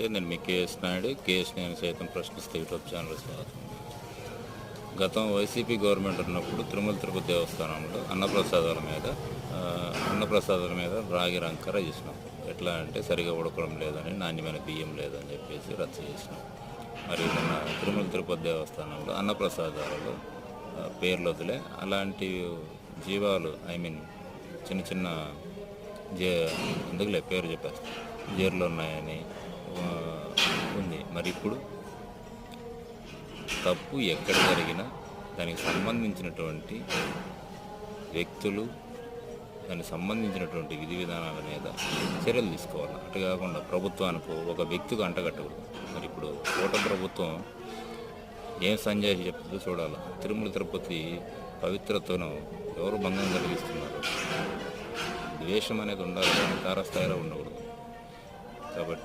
నమస్తే నేను మీ KS Naidu KS నేను సైతం ప్రశ్నిస్తే యూట్యూబ్ ఛానల్ స్వాగతం. గతం వైసీపీ గవర్నమెంట్ ఉన్నప్పుడు తిరుమల తిరుపతి దేవస్థానంలో అన్నప్రసాదాల మీద అన్నప్రసాదాల మీద రాగి రంకర చేసినాం. ఎట్లా అంటే సరిగా ఉడకడం లేదని నాణ్యమైన బియ్యం లేదని చెప్పేసి రచ్చ చేసినాం. మరి మన తిరుమల తిరుపతి దేవస్థానంలో అన్నప్రసాదాలలో పేర్లు వదిలే అలాంటి జీవాలు ఐ మీన్ చిన్న చిన్న జే ఎందుకులే పేరు చెప్పేస్తా జీర్లు ఉన్నాయని మరి ఇప్పుడు తప్పు ఎక్కడ జరిగినా దానికి సంబంధించినటువంటి వ్యక్తులు దానికి సంబంధించినటువంటి విధి విధానాల మీద చర్యలు తీసుకోవాలి. అటు కాకుండా ప్రభుత్వానికి ఒక వ్యక్తికి అంటగట్టకూడదు. మరి ఇప్పుడు కోట ప్రభుత్వం ఏం సంజయ్ చెప్తుందో చూడాలి. తిరుమల తిరుపతి పవిత్రతను ఎవరు భంగం కలిగిస్తున్నారు? ద్వేషం అనేది ఉండాలి. కానీ తారస్థాయిలో ఉండకూడదు. కాబట్టి